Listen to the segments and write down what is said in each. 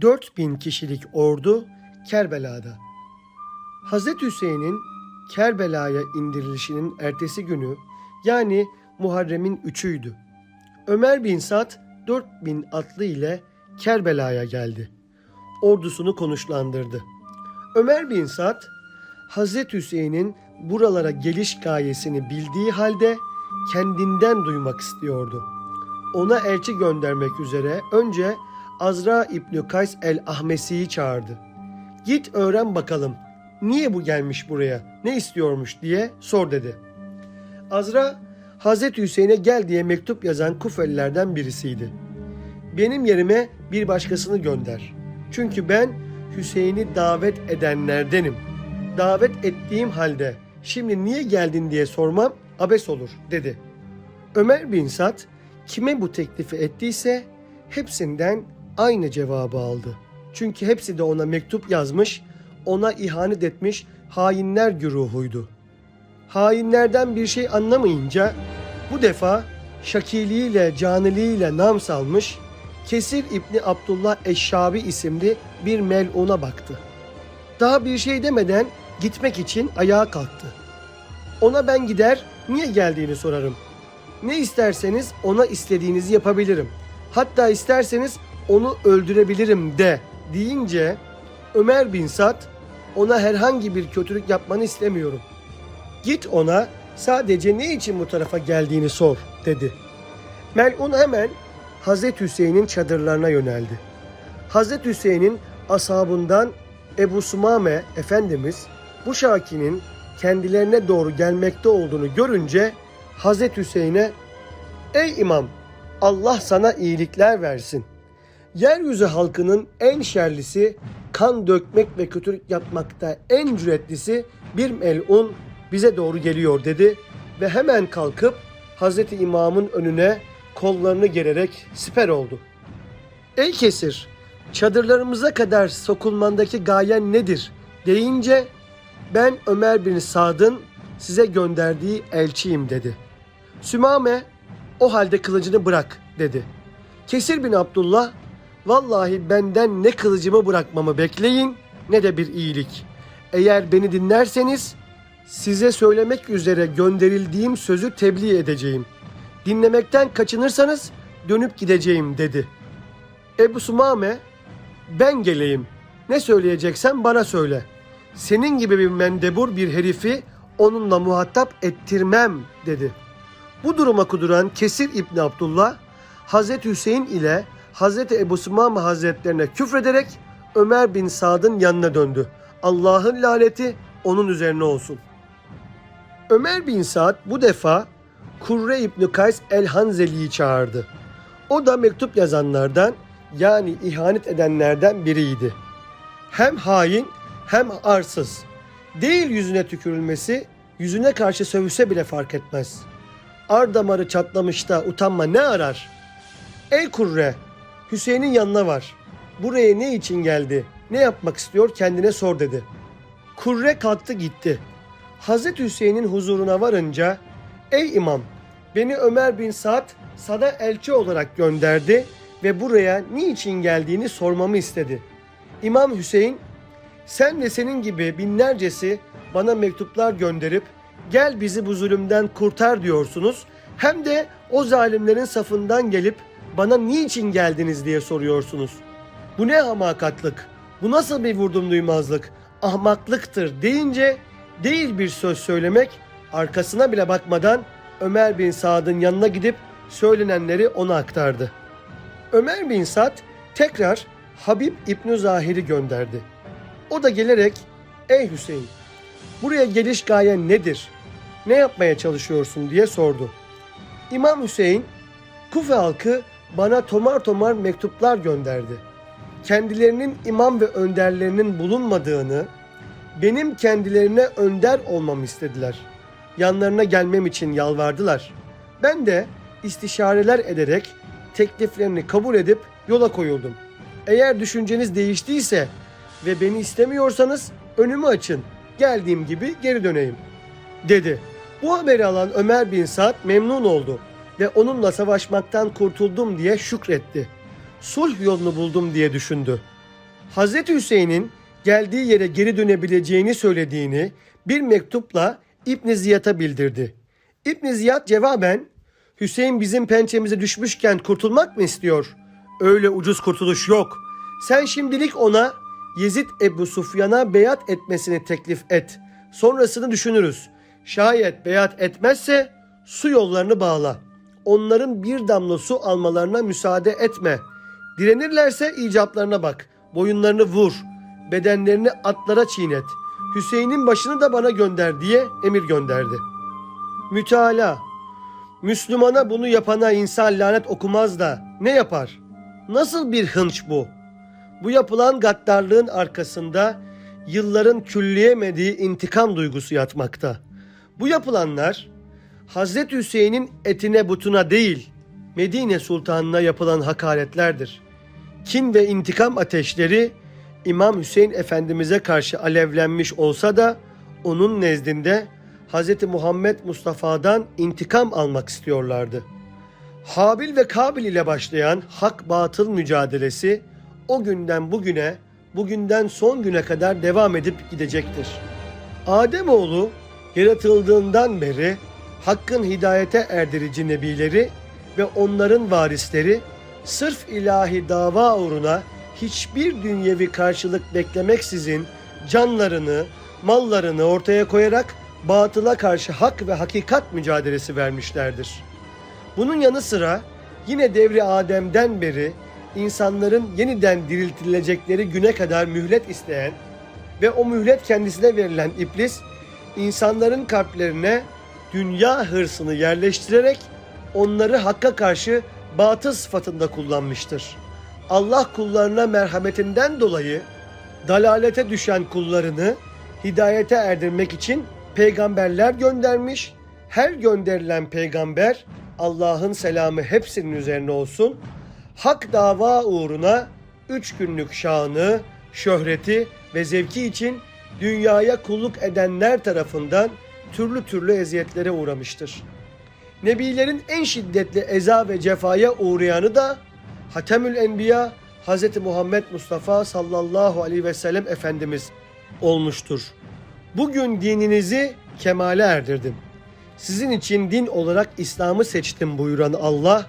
4000 kişilik ordu Kerbela'da. Hazreti Hüseyin'in Kerbela'ya indirilişinin ertesi günü yani Muharrem'in üçüydü. Ömer bin Sad 4000 atlı ile Kerbela'ya geldi. Ordusunu konuşlandırdı. Ömer bin Sad, Hazreti Hüseyin'in buralara geliş gayesini bildiği halde kendinden duymak istiyordu. Ona elçi göndermek üzere önce Azra İbni Kays el-Ahmesi'yi çağırdı. Git öğren bakalım niye bu gelmiş buraya, ne istiyormuş diye sor dedi. Azra, Hazreti Hüseyin'e gel diye mektup yazan Kufelilerden birisiydi. Benim yerime bir başkasını gönder. Çünkü ben Hüseyin'i davet edenlerdenim. Davet ettiğim halde şimdi niye geldin diye sormam abes olur dedi. Ömer bin Sad kime bu teklifi ettiyse hepsinden aynı cevabı aldı. Çünkü hepsi de ona mektup yazmış, ona ihanet etmiş hainler güruhuydu. Hainlerden bir şey anlamayınca bu defa şakiliğiyle, caniliğiyle nam salmış Kesir İbni Abdullah Eşşabi isimli bir meluna baktı. Daha bir şey demeden gitmek için ayağa kalktı. Ona ben gider, niye geldiğini sorarım. Ne isterseniz ona istediğinizi yapabilirim. Hatta isterseniz onu öldürebilirim de deyince Ömer bin Sad ona herhangi bir kötülük yapmanı istemiyorum. Git ona sadece ne için bu tarafa geldiğini sor dedi. Melun hemen Hazreti Hüseyin'in çadırlarına yöneldi. Hazreti Hüseyin'in ashabından Ebu Sumame Efendimiz bu Şaki'nin kendilerine doğru gelmekte olduğunu görünce Hazreti Hüseyin'e Ey imam Allah sana iyilikler versin. Yeryüzü halkının en şerlisi, kan dökmek ve kötülük yapmakta en cüretlisi bir melun bize doğru geliyor dedi ve hemen kalkıp Hazreti İmam'ın önüne kollarını gererek siper oldu. Ey kesir, çadırlarımıza kadar sokulmandaki gayen nedir deyince ben Ömer bin Sad'ın size gönderdiği elçiyim dedi. Sümame o halde kılıcını bırak dedi. Kesir bin Abdullah vallahi benden ne kılıcımı bırakmamı bekleyin ne de bir iyilik. Eğer beni dinlerseniz size söylemek üzere gönderildiğim sözü tebliğ edeceğim. Dinlemekten kaçınırsanız dönüp gideceğim dedi. Ebu Sumame ben geleyim. Ne söyleyeceksen bana söyle. Senin gibi bir mendebur bir herifi onunla muhatap ettirmem dedi. Bu duruma kuduran Kesir İbni Abdullah Hazreti Hüseyin ile Hazreti Ebu Sumame Hazretlerine küfrederek Ömer bin Sad'ın yanına döndü. Allah'ın laneti onun üzerine olsun. Ömer bin Sad bu defa Kurre İbni Kays el-Hanzeli'yi çağırdı. O da mektup yazanlardan yani ihanet edenlerden biriydi. Hem hain hem arsız. Değil yüzüne tükürülmesi, yüzüne karşı sövse bile fark etmez. Ar damarı çatlamışta utanma ne arar? Ey Kurre, Hüseyin'in yanına var. Buraya ne için geldi? Ne yapmak istiyor kendine sor dedi. Kurre kalktı gitti. Hazreti Hüseyin'in huzuruna varınca Ey imam beni Ömer bin Sad sana elçi olarak gönderdi ve buraya niçin geldiğini sormamı istedi. İmam Hüseyin sen ve senin gibi binlercesi bana mektuplar gönderip gel bizi bu zulümden kurtar diyorsunuz. Hem de o zalimlerin safından gelip bana niçin geldiniz diye soruyorsunuz. Bu ne hamakatlık, bu nasıl bir vurdum duymazlık, ahmaklıktır deyince değil bir söz söylemek, arkasına bile bakmadan Ömer bin Sad'ın yanına gidip söylenenleri ona aktardı. Ömer bin Sad tekrar Habib İbn Zahir'i gönderdi. O da gelerek "Ey Hüseyin, buraya geliş gayen nedir? Ne yapmaya çalışıyorsun?" diye sordu. İmam Hüseyin, Kufe halkı bana tomar tomar mektuplar gönderdi. Kendilerinin imam ve önderlerinin bulunmadığını, benim kendilerine önder olmamı istediler. Yanlarına gelmem için yalvardılar. Ben de istişareler ederek tekliflerini kabul edip yola koyuldum. Eğer düşünceniz değiştiyse ve beni istemiyorsanız önümü açın. Geldiğim gibi geri döneyim." dedi. Bu haberi alan Ömer bin Sad memnun oldu ve onunla savaşmaktan kurtuldum diye şükretti. Sulh yolunu buldum diye düşündü. Hazreti Hüseyin'in geldiği yere geri dönebileceğini söylediğini bir mektupla İbn Ziyad'a bildirdi. İbn Ziyad cevaben Hüseyin bizim pençemize düşmüşken kurtulmak mı istiyor? Öyle ucuz kurtuluş yok. Sen şimdilik ona Yezid Ebu Sufyan'a beyat etmesini teklif et. Sonrasını düşünürüz. Şayet beyat etmezse su yollarını bağla. Onların bir damla su almalarına müsaade etme. Direnirlerse icaplarına bak. Boyunlarını vur. Bedenlerini atlara çiğnet. Hüseyin'in başını da bana gönder diye emir gönderdi. Müteala. Müslümana bunu yapana insan lanet okumaz da ne yapar? Nasıl bir hınç bu? Bu yapılan gaddarlığın arkasında yılların külleyemediği intikam duygusu yatmakta. Bu yapılanlar Hazreti Hüseyin'in etine butuna değil, Medine Sultanına yapılan hakaretlerdir. Kin ve intikam ateşleri İmam Hüseyin Efendimiz'e karşı alevlenmiş olsa da onun nezdinde Hz. Muhammed Mustafa'dan intikam almak istiyorlardı. Habil ve Kabil ile başlayan hak batıl mücadelesi o günden bugüne, bugünden son güne kadar devam edip gidecektir. Ademoğlu yaratıldığından beri hakkın hidayete erdirici nebileri ve onların varisleri sırf ilahi dava uğruna hiçbir dünyevi karşılık beklemeksizin canlarını, mallarını ortaya koyarak batıla karşı hak ve hakikat mücadelesi vermişlerdir. Bunun yanı sıra yine devri Adem'den beri insanların yeniden diriltilecekleri güne kadar mühlet isteyen ve o mühlet kendisine verilen iblis insanların kalplerine dünya hırsını yerleştirerek onları hakka karşı batıl sıfatında kullanmıştır. Allah kullarına merhametinden dolayı dalalete düşen kullarını hidayete erdirmek için peygamberler göndermiş. Her gönderilen peygamber Allah'ın selamı hepsinin üzerine olsun. Hak dava uğruna üç günlük şanı, şöhreti ve zevki için dünyaya kulluk edenler tarafından türlü türlü eziyetlere uğramıştır. Nebilerin en şiddetli eza ve cefaya uğrayanı da Hatemül Enbiya Hz. Muhammed Mustafa sallallahu aleyhi ve sellem Efendimiz olmuştur. Bugün dininizi kemale erdirdim. Sizin için din olarak İslam'ı seçtim buyuran Allah,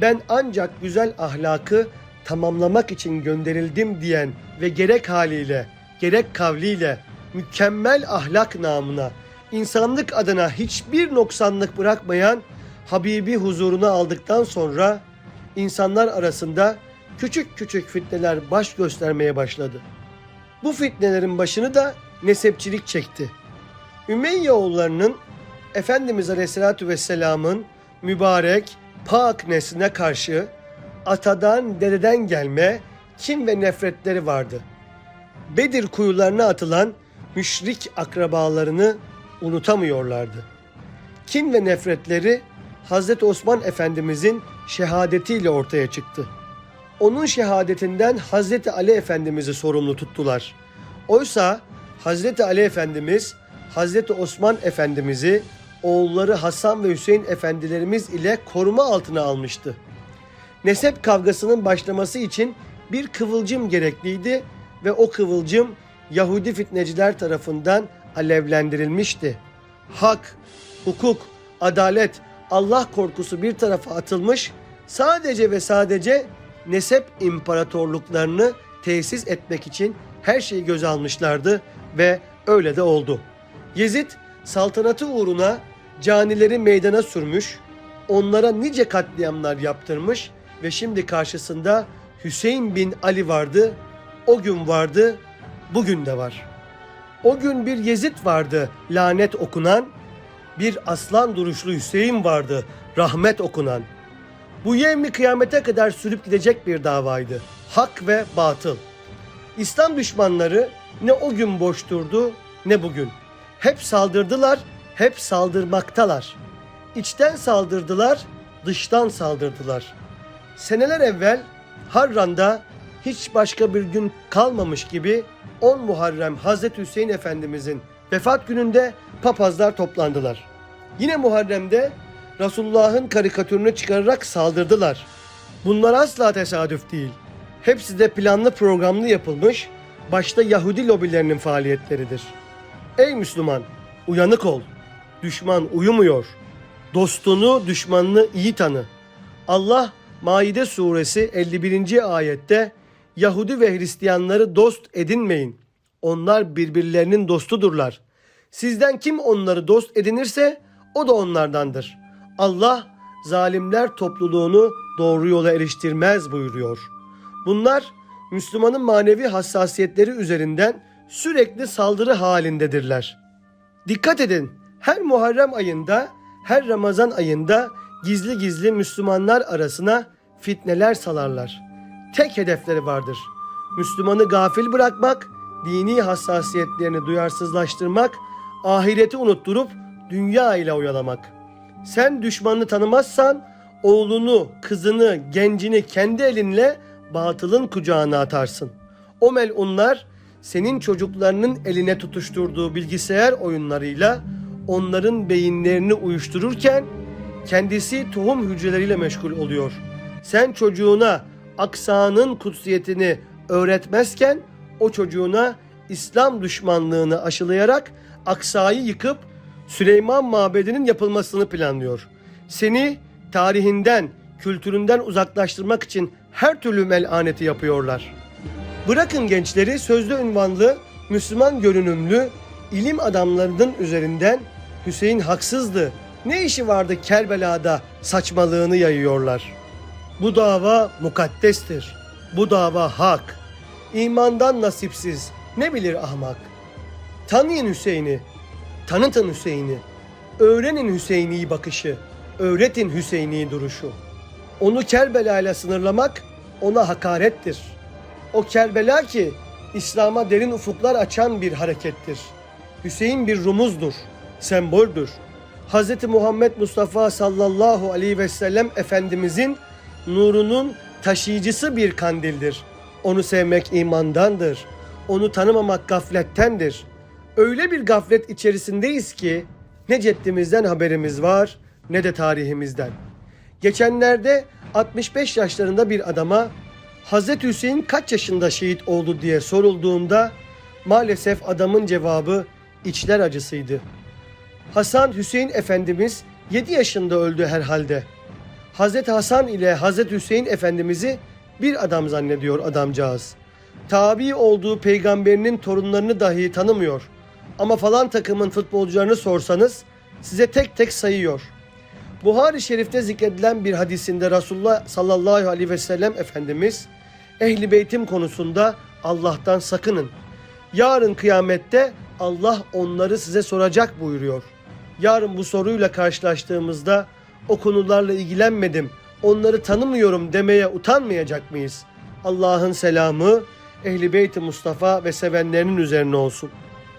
ben ancak güzel ahlakı tamamlamak için gönderildim diyen ve gerek haliyle, gerek kavliyle mükemmel ahlak namına insanlık adına hiçbir noksanlık bırakmayan Habibi huzuruna aldıktan sonra insanlar arasında küçük küçük fitneler baş göstermeye başladı. Bu fitnelerin başını da nesepçilik çekti. Ümeyye oğullarının Efendimiz Aleyhisselatü Vesselam'ın mübarek, pak nesline karşı atadan dededen gelme kin ve nefretleri vardı. Bedir kuyularına atılan müşrik akrabalarını unutamıyorlardı. Kin ve nefretleri Hazreti Osman Efendimizin şehadetiyle ortaya çıktı. Onun şehadetinden Hazreti Ali Efendimiz'i sorumlu tuttular. Oysa Hazreti Ali Efendimiz Hazreti Osman Efendimiz'i oğulları Hasan ve Hüseyin efendilerimiz ile koruma altına almıştı. Nesep kavgasının başlaması için bir kıvılcım gerekliydi ve o kıvılcım Yahudi fitneciler tarafından alevlendirilmişti. Hak, hukuk, adalet, Allah korkusu bir tarafa atılmış, sadece ve sadece nesep imparatorluklarını tesis etmek için her şeyi göze almışlardı ve öyle de oldu. Yezid saltanatı uğruna canileri meydana sürmüş, onlara nice katliamlar yaptırmış ve şimdi karşısında Hüseyin bin Ali vardı, o gün vardı, bugün de var. O gün bir Yezid vardı lanet okunan, bir aslan duruşlu Hüseyin vardı rahmet okunan. Bu yevmi kıyamete kadar sürüp gidecek bir davaydı. Hak ve batıl. İslam düşmanları ne o gün boş durdu ne bugün. Hep saldırdılar, hep saldırmaktalar. İçten saldırdılar, dıştan saldırdılar. Seneler evvel Harran'da hiç başka bir gün kalmamış gibi 10 Muharrem Hazreti Hüseyin Efendimizin vefat gününde papazlar toplandılar. Yine Muharrem'de Resulullah'ın karikatürünü çıkararak saldırdılar. Bunlar asla tesadüf değil. Hepsi de planlı programlı yapılmış, başta Yahudi lobilerinin faaliyetleridir. Ey Müslüman, uyanık ol. Düşman uyumuyor. Dostunu, düşmanını iyi tanı. Allah Maide suresi 51. ayette Yahudi ve Hristiyanları dost edinmeyin. Onlar birbirlerinin dostudurlar. Sizden kim onları dost edinirse o da onlardandır. Allah zalimler topluluğunu doğru yola eriştirmez buyuruyor. Bunlar Müslümanın manevi hassasiyetleri üzerinden sürekli saldırı halindedirler. Dikkat edin, her Muharrem ayında, her Ramazan ayında gizli gizli Müslümanlar arasına fitneler salarlar. Tek hedefleri vardır. Müslümanı gafil bırakmak, dini hassasiyetlerini duyarsızlaştırmak, ahireti unutturup dünya ile oyalamak. Sen düşmanını tanımazsan oğlunu, kızını, gencini kendi elinle batılın kucağına atarsın. O melunlar senin çocuklarının eline tutuşturduğu bilgisayar oyunlarıyla onların beyinlerini uyuştururken kendisi tohum hücreleriyle meşgul oluyor. Sen çocuğuna aksanın kutsiyetini öğretmezken o çocuğuna İslam düşmanlığını aşılayarak aksayı yıkıp Süleyman Mabedi'nin yapılmasını planlıyor. Seni tarihinden, kültüründen uzaklaştırmak için her türlü melaneti yapıyorlar. Bırakın gençleri sözlü ünvanlı, Müslüman görünümlü, ilim adamlarının üzerinden Hüseyin haksızdı, ne işi vardı Kerbela'da saçmalığını yayıyorlar. Bu dava mukaddestir. Bu dava hak. İmandan nasipsiz ne bilir ahmak. Tanıyın Hüseyin'i, tanıtın Hüseyin'i. Öğrenin Hüseyin'i bakışı, öğretin Hüseyin'i duruşu. Onu Kerbela ile sınırlamak ona hakarettir. O Kerbela ki İslam'a derin ufuklar açan bir harekettir. Hüseyin bir rumuzdur, semboldür. Hz. Muhammed Mustafa sallallahu aleyhi ve sellem Efendimizin nurunun taşıyıcısı bir kandildir. Onu sevmek imandandır. Onu tanımamak gaflettendir. Öyle bir gaflet içerisindeyiz ki ne ceddimizden haberimiz var ne de tarihimizden. Geçenlerde 65 yaşlarında bir adama Hazreti Hüseyin kaç yaşında şehit oldu diye sorulduğunda maalesef adamın cevabı içler acısıydı. Hasan Hüseyin Efendimiz 7 yaşında öldü herhalde. Hazreti Hasan ile Hazreti Hüseyin Efendimiz'i bir adam zannediyor adamcağız. Tabi olduğu peygamberinin torunlarını dahi tanımıyor. Ama falan takımın futbolcularını sorsanız size tek tek sayıyor. Buhari Şerif'te zikredilen bir hadisinde Resulullah sallallahu aleyhi ve sellem Efendimiz ehli beytim konusunda Allah'tan sakının. Yarın kıyamette Allah onları size soracak buyuruyor. Yarın bu soruyla karşılaştığımızda o konularla ilgilenmedim, onları tanımıyorum demeye utanmayacak mıyız? Allah'ın selamı Ehli Beyt-i Mustafa ve sevenlerinin üzerine olsun.